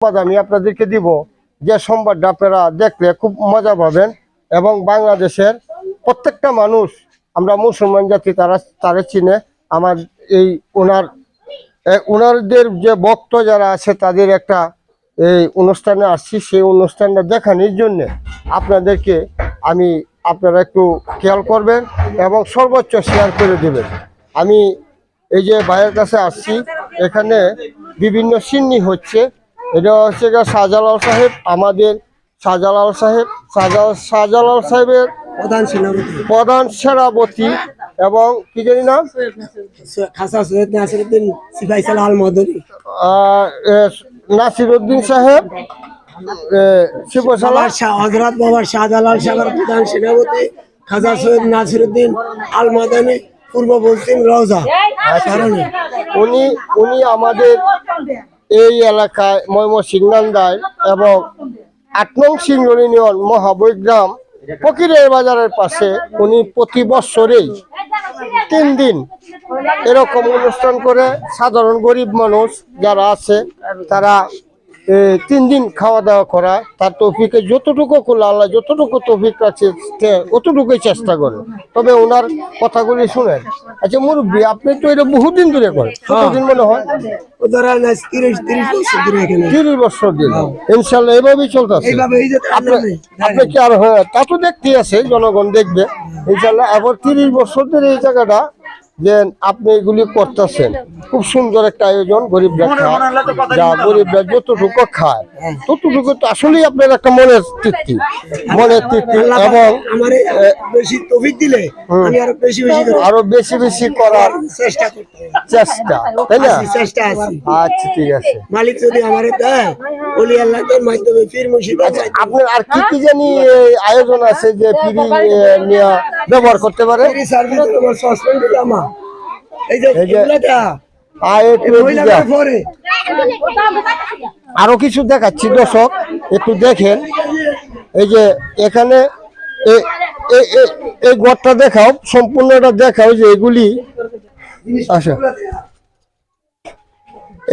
সংবাদ আমি আপনাদেরকে দিব। যে সংবাদটা আপনারা দেখলে খুব মজা পাবেন এবং বাংলাদেশের প্রত্যেকটা মানুষ, আমরা মুসলমান জাতি তারা তারা চিনে। আমার এই ওনার ওনারদের যে ভক্ত যারা আছে তাদের একটা এই অনুষ্ঠানে আসছি, সেই অনুষ্ঠানটা দেখানোর জন্যে আপনাদেরকে আমি, আপনারা একটু খেয়াল করবেন এবং সর্বোচ্চ শেয়ার করে দেবেন। আমি এই যে ভাইয়ের কাছে আসছি, এখানে বিভিন্ন সিন্নি হচ্ছে এটা হচ্ছে গিয়ে শাহজালাল সাহেব আমাদের শাহজালাল সাহেব। শাহজালাল শাহজালাল সাহেবের প্রধান সেনাপতি। প্রধান সেনাপতি এবং কি জানি নাম? খাসা সৈয়দ নাসিরুদ্দিন সিপাহী সালাহ আল মদনী আহ, সাহেব শাহ হজরত শাহজালাল সাহেবের প্রধান সেনাপতি খাজা সৈয়দ নাসিরুদ্দিন আল মদনী পূর্ব পশ্চিম রওজা। উনি উনি আমাদের এই এলাকায় ময়মনসিংনান্দায় এবং আট নং সিংহর ইউনিয়ন মহাবৈগ্রাম ফকিরের বাজারের পাশে উনি প্রতি বছরেই তিন দিন এরকম অনুষ্ঠান করে সাধারণ গরিব মানুষ যারা আছে, তারা তিন দিন খাওয়া দাওয়া করা তার তৌফিকে যতটুকু করলে আল্লাহ যতটুকু তৌফিক রাখছে সে- অতটুকুই চেষ্টা করে। তবে ওনার কথাগুলি শুনেন। আচ্ছা মুরব্বী আপনি তো এটা বহুদিন ধরে করেন। কতদিন মনে হয়? তিরিশ তিরিশ বছর তিরিশ বছর দিন ইনশাল্লাহ এভাবেই চলতেছে এইভাবে এই যে আপনি আপনি কি আর হ্যাঁ তা তো দেখতেই আছে জনগণ দেখবে। ইনশাল্লাহ আবার তিরিশ বছর ধরে এই জায়গাটা যে আপনি এগুলি করতেছেন। খুব সুন্দর একটা আয়োজন গরিবরা খায়। যা গরিবরা যতটুকু খায় ততটুকু তো আসলেই আপনার একটা মনের তৃপ্তি মনের তৃপ্তি এবং আরও বেশি বেশি আরও বেশি বেশি করার চেষ্টা চেষ্টা তাই না? চেষ্টা আচ্ছা ঠিক আছে। মালিক যদি আমার দেয় মাধ্যমে আপনার আর কি কি জানি আয়োজন আছে যে ফ্রি নিয়ে ব্যবহার করতে পারে। আর কিছু দেখাচ্ছি দর্শক একটু দেখেন। এই যে এখানে এই ঘরটা দেখাও সম্পূর্ণটা দেখাও যে এগুলি আচ্ছা।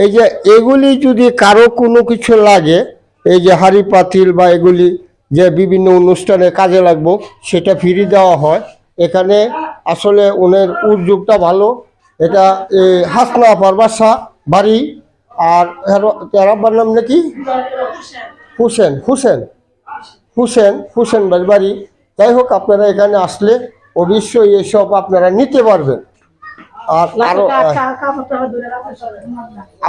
এই যে এগুলি যদি কারও কোনো কিছু লাগে এই যে হাড়ি পাতিল বা এগুলি যে বিভিন্ন অনুষ্ঠানে কাজে লাগবো সেটা ফ্রি দেওয়া হয়। এখানে আসলে ওনের উদ্যোগটা ভালো। এটা হাসনা আপার বাসা বাড়ি আর এর আব্বার নাম নাকি? হুসেন হুসেন হুসেন হুসেন বাড়ি বাড়ি। যাই হোক আপনারা এখানে আসলে অবশ্যই এসব আপনারা নিতে পারবেন। আর আরও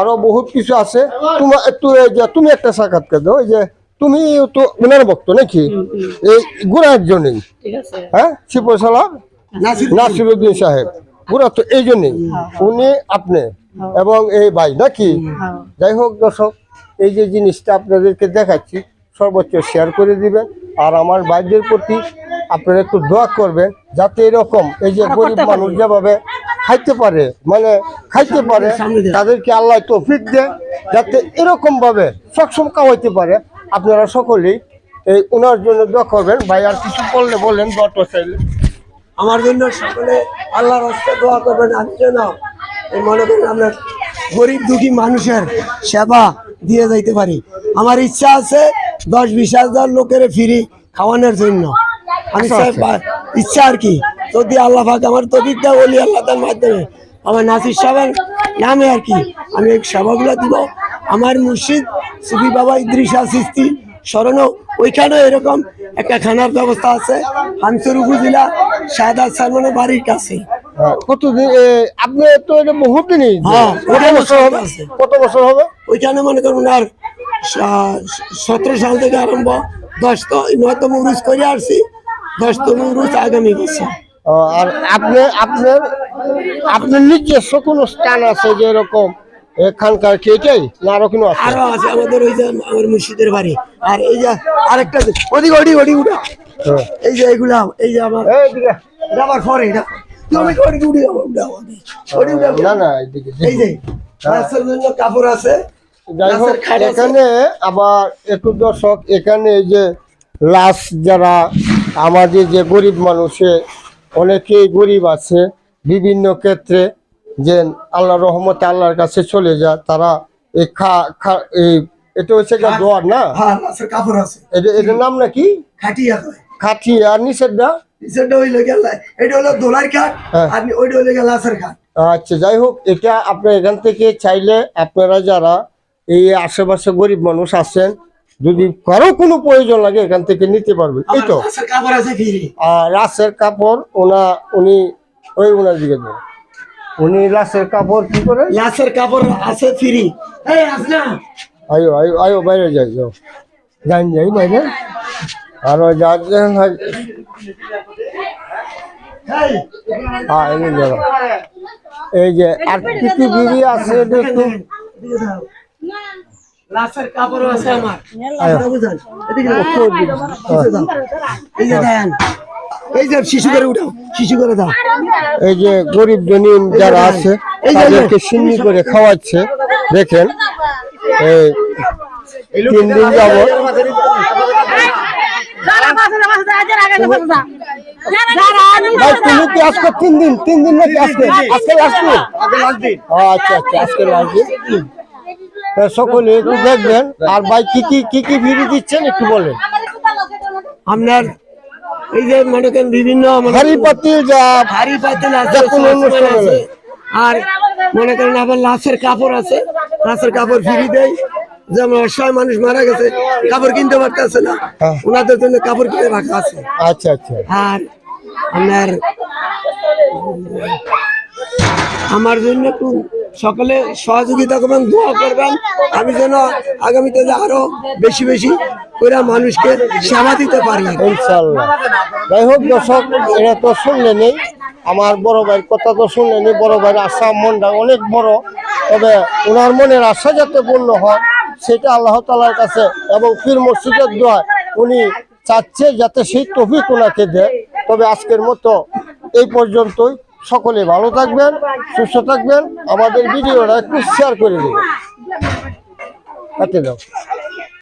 আরও বহুত কিছু আছে। তোমার একটু এই যে তুমি একটা সাক্ষাৎকার দাও ওই যে তুমি তো উনার ভক্ত নাকি? এই গুড়ার জন্যই হ্যাঁ? শিবসালাম নাসির নাসিরুদ্দিন। সাহেব। গুড়া তো এই জন্যই। উনি আপনি এবং এই ভাই নাকি? যাই হোক দর্শক এই যে জিনিসটা আপনাদেরকে দেখাচ্ছি সর্বোচ্চ শেয়ার করে দিবেন। আর আমার ভাইদের প্রতি আপনারা একটু দোয়া করবেন যাতে এরকম এই যে গরিব মানুষ যেভাবে খাইতে পারে মানে খাইতে পারে তাদেরকে আল্লাহ তৌফিক দেয় যাতে এরকমভাবে সক্ষম খাওয়াইতে পারে। আপনারা সকলেই এই ওনার জন্য দোয়া করবেন। ভাই আর কিছু বললে বলেন দোয়াটা চাইলে আমার জন্য সকলে আল্লাহর হস্তে দোয়া করবেন আমি যেন এই মনে করেন আমরা গরিব দুঃখী মানুষের সেবা দিয়ে যাইতে পারি। আমার ইচ্ছা আছে দশ বিশ হাজার লোকের ফিরি খাওয়ানোর জন্য। আমি আচ্ছা, আচ্ছা। ইচ্ছা আর কি। যদি আল্লাহ পাক আমার তবিক দেয় বলি আল্লাহ তার মাধ্যমে আমার নাসির সাহেবের নামে আর কি আমি এই সেবাগুলো দিব। আমার মুর্শিদ সুফি বাবা ইদ্রিসা সিস্তি স্মরণ ওইখানে এরকম একটা খানার ব্যবস্থা আছে হামসুর উপজেলা শাহাদ সালমানের বাড়ির কাছে। হ্যাঁ, কতদিন আপনি তো এটা হ্যাঁ, কত বছর হবে? কত বছর হবে? ওইখানে মনে করুন আর সতেরো সাল থেকে আরম্ভ দশতম নয়তম উরুস করে আসছি দশতম উরুস আগামী বছর। আর আপনি আপনার আপনার নিজস্ব কোনো স্থান আছে যে এরকম এখানকার কি এটাই না আরও কোনো আছে? আরও আছে আমাদের ওই যে আমার মুর্শিদের বাড়ি। আর এই যে আরেকটা যে- ওদিকে ওডি ওডি উঠা। হ্যাঁ। এই যে এগুলা এই যে আমার। এটা আমার পরে এটা। তুমি ওডি না না এইদিকে। এই যে রাস্তার জন্য কাপড় আছে। যাই হোক গাছের খাট আছে। এখানে আবার একটু দর্শক এখানে এই যে লাশ যারা আমাদের যে গরিব মানুষে অনেকেই গরিব আছে বিভিন্ন ক্ষেত্রে যে আল্লাহ রহমতে আল্লাহর কাছে চলে যায় তারা এই খা খা এই এটা হচ্ছে দোয়ার না? কাপড় আছে। এটা এটার নাম নাকি? খাটিয়া আর নিষেধটা? কাঠ হ্যাঁ। আর কাঠ আচ্ছা যাই হোক এটা আপনার এখান থেকে চাইলে আপনারা যারা এই আশেপাশে গরিব মানুষ আছেন যদি কারও কোনো প্রয়োজন লাগে এখান থেকে নিতে পারবে। এই তো? আর রাসের কাপড় ওনা উনি ওই ওনার দিকে দেন উনি রাসের কাপড় কি করে? লাশের কাপড় আছে ফ্রি। এই আস না আয়ো আয়ো আয়ো বাইরে যাই যাও। যাই যাই বাইরে। আর ওই যা এই। হ্যাঁ এই যাব এই যে আর কি কি বিড়ি আছে একটু লাশের কাপড় আছে আমার। বুঝান। এদিকে এই যে দেন এই যে শিশু করে উঠাও শিশু করে দাও। এই যে গরিব জনীন যারা আছে তাদেরকে সিন্নি করে খাওয়াচ্ছে দেখেন এই তিন দিন ভাই তুমি কি আজকে তিন দিন তিন দিন নাকি আজকে? আজকে লাস্ট দিন? আচ্ছা আচ্ছা আজকে লাস্ট দিন। সকলে একটু দেখবেন আর ভাই কি কি কি কি বিড়ি দিচ্ছেন একটু বলেন। আপনার এই যে মনে করেন বিভিন্ন হাড়ি পাতিল যা ভারী পাতিল আছে। আর মনে করেন আবার লাশের কাপড় আছে। লাশের কাপড় ফিরি দেয়। যেমন অসহায় মানুষ মারা গেছে কাপড় কিনতে পারতেছে না। হ্যাঁ। ওনাদের জন্য কাপড় কিনে রাখা আছে। আচ্ছা আচ্ছা। আর আপনার আমার জন্য একটু সকলে সহযোগিতা করবেন, দোয়া করবেন। আমি যেন আগামীতে আরও বেশি বেশি করে মানুষকে সেবা দিতে পারি। যাই হোক দর্শক এটা তো শুনলে নেই। আমার বড় ভাইয়ের কথা তো শুনলে নেই। বড় ভাইয়ের আশা, মনটা অনেক বড়। তবে ওনার মনের আশা যাতে পূর্ণ হয়, সেটা আল্লাহ তালার কাছে এবং পীর মসজিদের দোয়া উনি চাচ্ছে যাতে সেই তফিক ওনাকে দেয়। তবে আজকের মতো এই পর্যন্তই। সকলে ভালো থাকবেন সুস্থ থাকবেন। আমাদের ভিডিওটা একটু শেয়ার করে দেবেন। কাটে দাও।